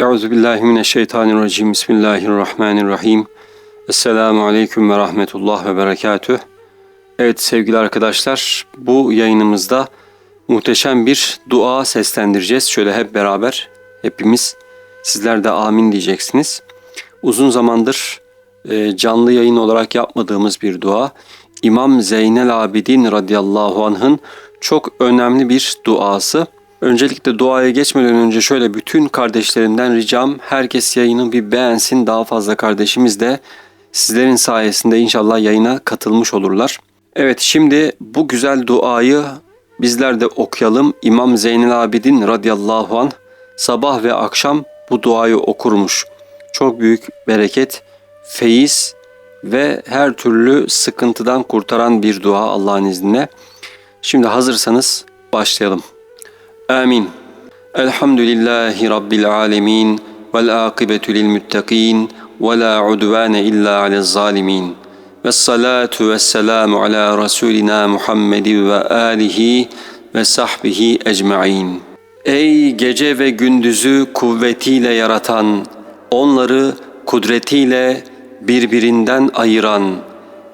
Euzu billahi mineşşeytanirracim. Bismillahirrahmanirrahim. Esselamu aleyküm ve rahmetullah ve berekatüh. Evet sevgili arkadaşlar, bu yayınımızda muhteşem bir dua seslendireceğiz. Şöyle hep beraber hepimiz sizler de amin diyeceksiniz. Uzun zamandır e, canlı yayın olarak yapmadığımız bir dua. İmam Zeynel Abidin radıyallahu anh'ın çok önemli bir duası. Öncelikle duaya geçmeden önce şöyle bütün kardeşlerimden ricam herkes yayını bir beğensin. Daha fazla kardeşimiz de sizlerin sayesinde inşallah yayına katılmış olurlar. Evet şimdi bu güzel duayı bizler de okuyalım. İmam Zeynel Abidin radıyallahu anh sabah ve akşam bu duayı okurmuş. Çok büyük bereket, feyiz ve her türlü sıkıntıdan kurtaran bir dua Allah'ın izniyle. Şimdi hazırsanız başlayalım. Amin. Elhamdülillahi Rabbil alemin vel akıbetü lil muttakin ve la udvane illa alel zalimin. Ve salatu ve selamu ala Resulina Muhammedin ve alihi ve sahbihi ecma'in. Ey gece ve gündüzü kuvvetiyle yaratan, onları kudretiyle birbirinden ayıran,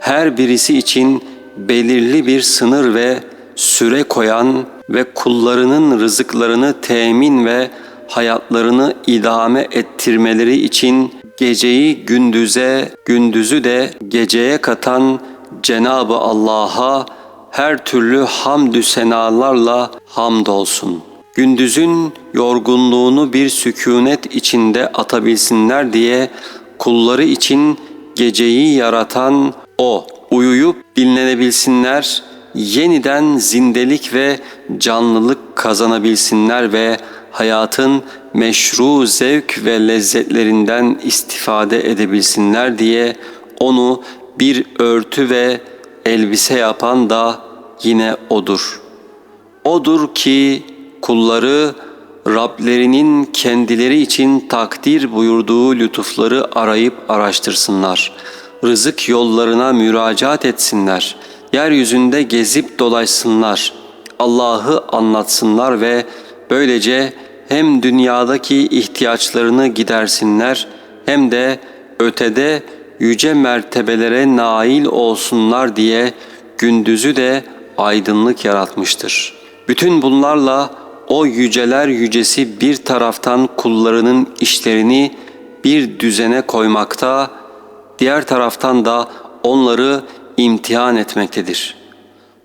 her birisi için belirli bir sınır ve süre koyan ve kullarının rızıklarını temin ve hayatlarını idame ettirmeleri için geceyi gündüze, gündüzü de geceye katan Cenabı Allah'a her türlü hamdü senalarla hamdolsun. Gündüzün yorgunluğunu bir sükunet içinde atabilsinler diye kulları için geceyi yaratan O. Uyuyup dinlenebilsinler, yeniden zindelik ve canlılık kazanabilsinler ve hayatın meşru zevk ve lezzetlerinden istifade edebilsinler diye onu bir örtü ve elbise yapan da yine odur. Odur ki kulları Rablerinin kendileri için takdir buyurduğu lütufları arayıp araştırsınlar. Rızık yollarına müracaat etsinler. Yeryüzünde gezip dolaşsınlar. Allah'ı anlatsınlar ve böylece hem dünyadaki ihtiyaçlarını gidersinler hem de ötede yüce mertebelere nail olsunlar diye gündüzü de aydınlık yaratmıştır. Bütün bunlarla o yüceler yücesi bir taraftan kullarının işlerini bir düzene koymakta, diğer taraftan da onları imtihan etmektedir.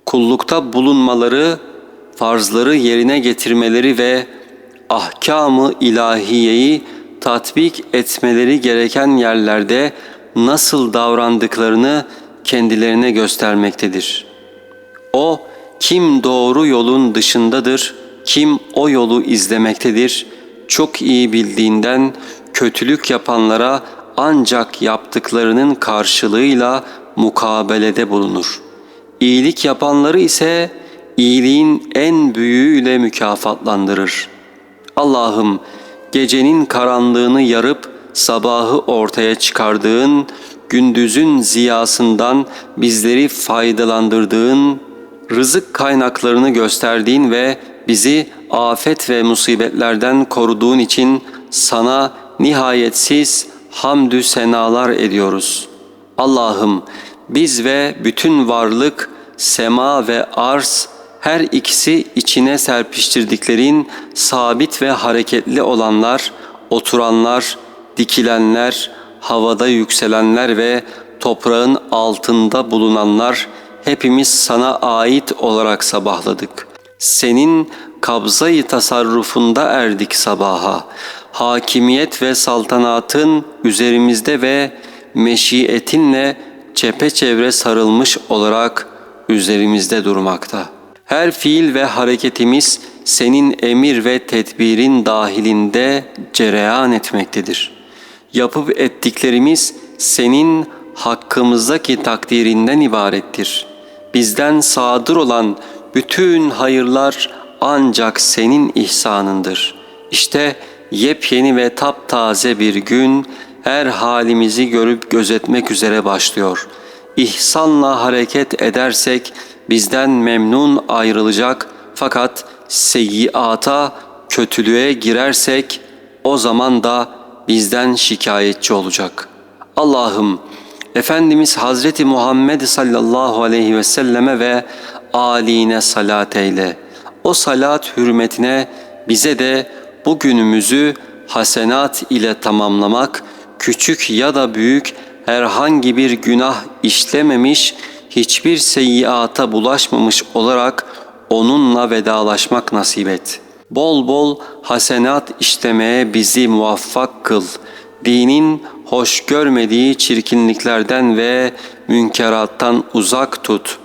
Kullukta bulunmaları, farzları yerine getirmeleri ve ahkamı ilahiyeyi tatbik etmeleri gereken yerlerde nasıl davrandıklarını kendilerine göstermektedir. O kim doğru yolun dışındadır, kim o yolu izlemektedir, çok iyi bildiğinden kötülük yapanlara ancak yaptıklarının karşılığıyla mukabelede bulunur. İyilik yapanları ise iyiliğin en büyüğüyle mükafatlandırır. Allah'ım gecenin karanlığını yarıp sabahı ortaya çıkardığın, gündüzün ziyasından bizleri faydalandırdığın, rızık kaynaklarını gösterdiğin ve bizi afet ve musibetlerden koruduğun için sana nihayetsiz hamdü senalar ediyoruz. Allah'ım biz ve bütün varlık, sema ve arz her ikisi içine serpiştirdiklerin sabit ve hareketli olanlar, oturanlar, dikilenler, havada yükselenler ve toprağın altında bulunanlar hepimiz sana ait olarak sabahladık. Senin kabzayı tasarrufunda erdik sabaha. Hakimiyet ve saltanatın üzerimizde ve meşiyetinle çepeçevre sarılmış olarak üzerimizde durmakta. Her fiil ve hareketimiz senin emir ve tedbirin dahilinde cereyan etmektedir. Yapıp ettiklerimiz senin hakkımızdaki takdirinden ibarettir. Bizden sadır olan bütün hayırlar ancak senin ihsanındır. İşte yepyeni ve taptaze bir gün her halimizi görüp gözetmek üzere başlıyor. İhsanla hareket edersek bizden memnun ayrılacak fakat seyyiata, kötülüğe girersek o zaman da bizden şikayetçi olacak. Allah'ım Efendimiz Hazreti Muhammed sallallahu aleyhi ve selleme ve âline salat eyle. O salat hürmetine bize de bu günümüzü hasenat ile tamamlamak, küçük ya da büyük herhangi bir günah işlememiş, hiçbir seyyiata bulaşmamış olarak onunla vedalaşmak nasip et. Bol bol hasenat işlemeye bizi muvaffak kıl. Dinin hoş görmediği çirkinliklerden ve münkerattan uzak tut.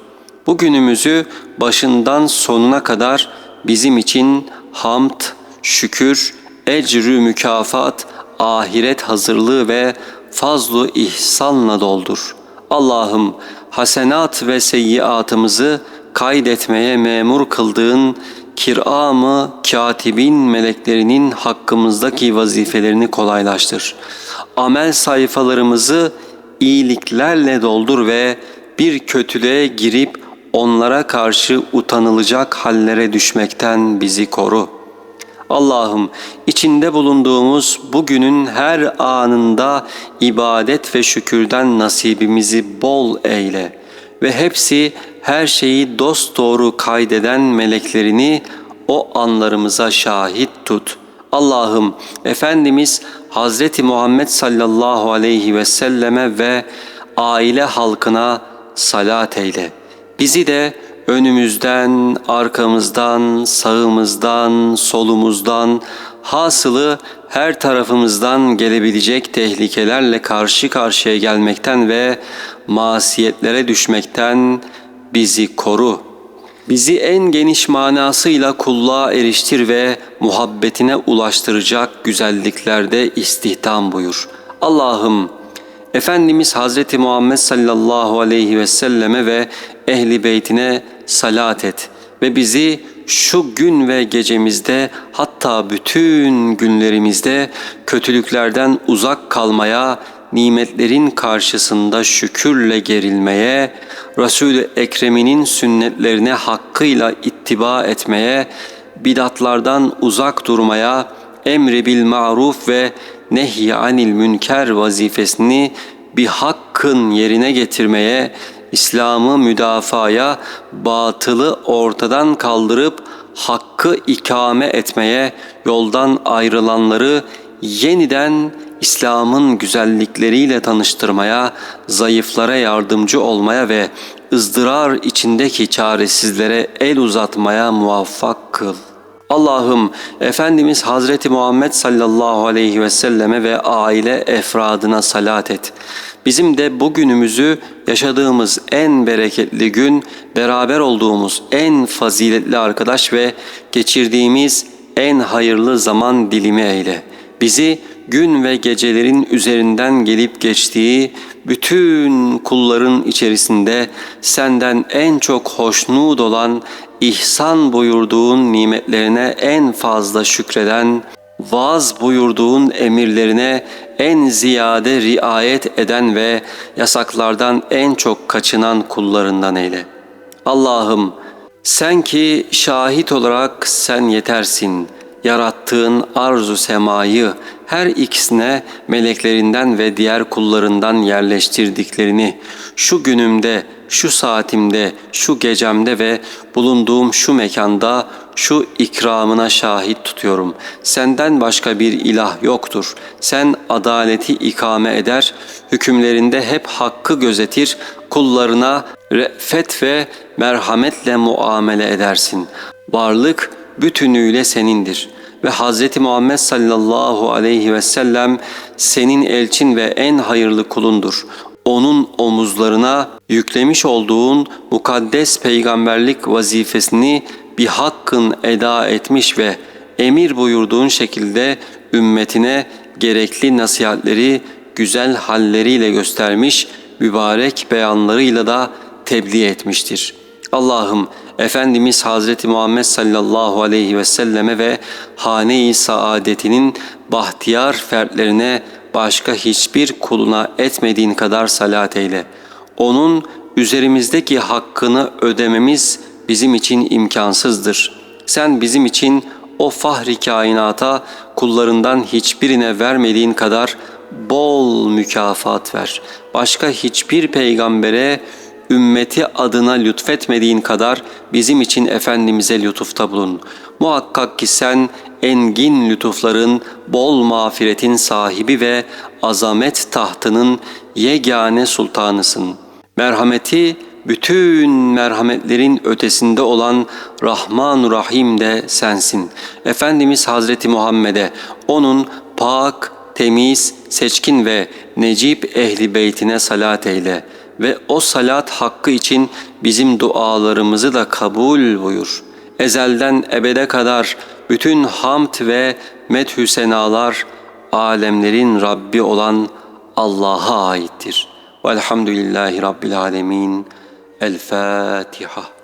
Bugünümüzü başından sonuna kadar bizim için hamd, şükür, ecrü mükafat, ahiret hazırlığı ve fazlu ihsanla doldur. Allah'ım hasenat ve seyyiatımızı kaydetmeye memur kıldığın kiramı katibin meleklerinin hakkımızdaki vazifelerini kolaylaştır. Amel sayfalarımızı iyiliklerle doldur ve bir kötülüğe girip onlara karşı utanılacak hallere düşmekten bizi koru. Allah'ım içinde bulunduğumuz bugünün her anında ibadet ve şükürden nasibimizi bol eyle ve hepsi her şeyi dost doğru kaydeden meleklerini o anlarımıza şahit tut. Allah'ım Efendimiz Hazreti Muhammed sallallahu aleyhi ve selleme ve aile halkına salat eyle. Bizi de önümüzden, arkamızdan, sağımızdan, solumuzdan, hasılı her tarafımızdan gelebilecek tehlikelerle karşı karşıya gelmekten ve masiyetlere düşmekten bizi koru. Bizi en geniş manasıyla kulluğa eriştir ve muhabbetine ulaştıracak güzelliklerde istihdam buyur. Allah'ım Efendimiz Hazreti Muhammed sallallahu aleyhi ve selleme ve ehli beytine salat et ve bizi şu gün ve gecemizde hatta bütün günlerimizde kötülüklerden uzak kalmaya, nimetlerin karşısında şükürle gerilmeye, Resul-i Ekrem'inin sünnetlerine hakkıyla ittiba etmeye, bidatlardan uzak durmaya, emri bil maruf ve nehy anil münker vazifesini bir hakkın yerine getirmeye, İslam'ı müdafaya, batılı ortadan kaldırıp hakkı ikame etmeye, yoldan ayrılanları yeniden İslam'ın güzellikleriyle tanıştırmaya, zayıflara yardımcı olmaya ve ızdırar içindeki çaresizlere el uzatmaya muvaffak kıl. Allah'ım Efendimiz Hazreti Muhammed sallallahu aleyhi ve selleme ve aile efradına salat et. Bizim de bugünümüzü yaşadığımız en bereketli gün, beraber olduğumuz en faziletli arkadaş ve geçirdiğimiz en hayırlı zaman dilimi eyle. Bizi gün ve gecelerin üzerinden gelip geçtiği bütün kulların içerisinde senden en çok hoşnut olan ihsan buyurduğun nimetlerine en fazla şükreden, vaaz buyurduğun emirlerine en ziyade riayet eden ve yasaklardan en çok kaçınan kullarından eyle. Allah'ım sen ki şahit olarak sen yetersin. Yarattığın arzu semayı her ikisine meleklerinden ve diğer kullarından yerleştirdiklerini şu günümde, şu saatimde, şu gecemde ve bulunduğum şu mekanda şu ikramına şahit tutuyorum. Senden başka bir ilah yoktur. Sen adaleti ikame eder, hükümlerinde hep hakkı gözetir, kullarına re'fet ve merhametle muamele edersin. Varlık bütünüyle senindir.'' ve Hz. Muhammed sallallahu aleyhi ve sellem senin elçin ve en hayırlı kulundur. Onun omuzlarına yüklemiş olduğun mukaddes peygamberlik vazifesini bir hakkın eda etmiş ve emir buyurduğun şekilde ümmetine gerekli nasihatleri güzel halleriyle göstermiş, mübarek beyanlarıyla da tebliğ etmiştir. Allah'ım Efendimiz Hazreti Muhammed sallallahu aleyhi ve selleme ve hane-i saadetinin bahtiyar fertlerine başka hiçbir kuluna etmediğin kadar salat eyle. Onun üzerimizdeki hakkını ödememiz bizim için imkansızdır. Sen bizim için o fahri kainata kullarından hiçbirine vermediğin kadar bol mükafat ver. Başka hiçbir peygambere ümmeti adına lütfetmediğin kadar bizim için Efendimiz'e lütufta bulun. Muhakkak ki sen engin lütufların, bol mağfiretin sahibi ve azamet tahtının yegane sultanısın. Merhameti bütün merhametlerin ötesinde olan Rahman Rahim de sensin. Efendimiz Hazreti Muhammed'e, onun pak, temiz, seçkin ve necip ehli beytine salat eyle ve o salat hakkı için bizim dualarımızı da kabul buyur. Ezelden ebede kadar bütün hamd ve methü senalar alemlerin Rabbi olan Allah'a aittir. Velhamdülillahi Rabbil Alemin. El Fatiha.